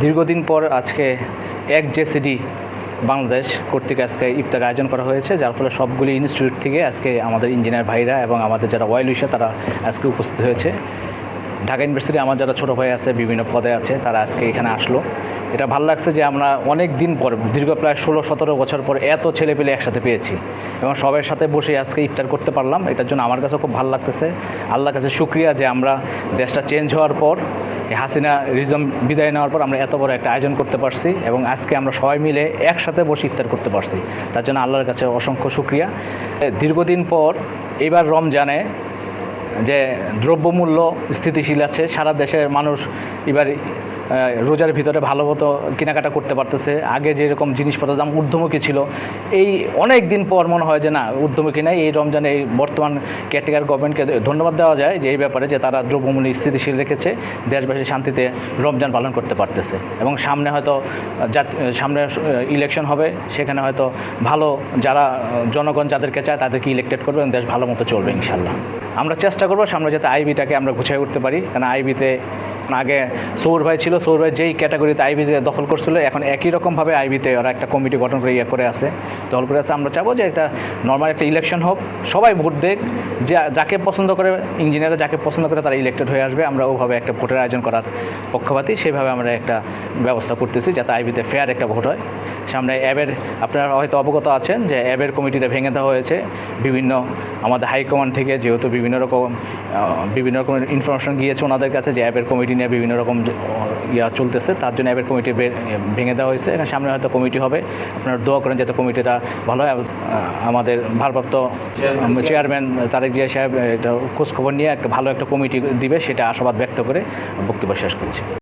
দীর্ঘদিন পর আজকে এক জেসিডি বাংলাদেশ কর্তৃক আজকে ইফতার আয়োজন করা হয়েছে, যার ফলে সবগুলি ইনস্টিটিউট থেকে আজকে আমাদের ইঞ্জিনিয়ার ভাইরা এবং আমাদের যারা ওয়াইল তারা আজকে উপস্থিত হয়েছে। ঢাকা ইউনিভার্সিটি আমার যারা ছোটো ভাই আছে, বিভিন্ন পদে আছে, তারা আজকে এখানে আসলো। এটা ভালো লাগছে যে আমরা অনেক দিন পর, দীর্ঘ প্রায় ষোলো, সতেরো বছর পর এত ছেলে পেলে একসাথে পেয়েছি। এবং সবার সাথে বসে আজকে ইফতার করতে পারলাম। এটার জন্য আমার কাছে খুব ভালো লাগতেছে। আল্লাহর কাছে শুক্রিয়া যে আমরা দেশটা চেঞ্জ হওয়ার পর হাসিনা রিজম বিদায় নেওয়ার পর আমরা এত বড় একটা আয়োজন করতে পারছি এবং আজকে আমরা সবাই মিলে একসাথে বসে ইফতার করতে পারছি। তার জন্য আল্লাহর কাছে অসংখ্য শুক্রিয়া। দীর্ঘদিন পর, এবার রমজানে যে দ্রব্যমূল্য স্থিতিশীল আছে সারা দেশের মানুষ এবার রোজার ভিতরে ভালো মতো কেনাকাটা করতে পারতেছে। আগে যেরকম জিনিসপত্রের দাম ঊর্ধ্বমুখী ছিল, এই অনেক দিন পর মনে হয় যে না, ঊর্ধ্বমুখী নেই। এই রমজানে এই বর্তমান কেয়ারটেকার গভর্নমেন্টকে ধন্যবাদ দেওয়া যায় যে এই ব্যাপারে যে তারা দ্রব্যমূল্য স্থিতিশীল রেখেছে, দেশবাসী শান্তিতে রমজান পালন করতে পারতেছে। এবং সামনে হয়তো সামনে ইলেকশন হবে, সেখানে হয়তো ভালো যারা জনগণ যাদেরকে চায় তাদেরকে ইলেক্টেড করবে এবং দেশ ভালো মতো চলবে ইনশাল্লাহ আমরা চেষ্টা করব সামনে যাতে আইবিটাকে আমরা গুছিয়ে উঠতে পারি কারণ আইবিতে আগে সৌর ভাই ছিল, সৌর ভাই যেই ক্যাটাগরিতে আইবিতে দখল করছিল, এখন একই রকমভাবে আইবিতে ওরা একটা কমিটি গঠন করে ইয়ে করে আছে। দখল করে আছে, আমরা চাবো যে একটা নর্মাল একটা ইলেকশন হোক, সবাই ভোট দেখ যে, যাকে পছন্দ করে ইঞ্জিনিয়াররা যাকে পছন্দ করে তারা ইলেক্টেড হয়ে আসবে, আমরা ওভাবে একটা ভোটের আয়োজন করার পক্ষপাতি, সেভাবে আমরা একটা ব্যবস্থা করতেছি যাতে আইবিতে ফেয়ার একটা ভোট হয়। সামনে অ্যাবের আপনারা হয়তো অবগত আছেন যে অ্যাবের কমিটিটা ভেঙে দেওয়া হয়েছে। বিভিন্ন আমাদের হাইকমান্ড থেকে যেহেতু বিভিন্ন রকম বিভিন্ন রকমের ইনফরমেশন গিয়েছে ওনাদের কাছে যে অ্যাবের কমিটি নিয়ে বিভিন্ন রকম ইয়া চলতেছে তার জন্য অ্যাবের কমিটি ভেঙে দেওয়া হয়েছে। এখানে সামনে হয়তো কমিটি হবে। আপনারা দোয়া করেন যাতে কমিটিটা ভালো হয়। আমাদের ভারপ্রাপ্ত চেয়ারম্যান তারেক জিয়া সাহেব এটা খোঁজখবর নিয়ে একটা ভালো একটা কমিটি দিবে সেটা আশাবাদ ব্যক্ত করে বক্তব্য শেষ করছি।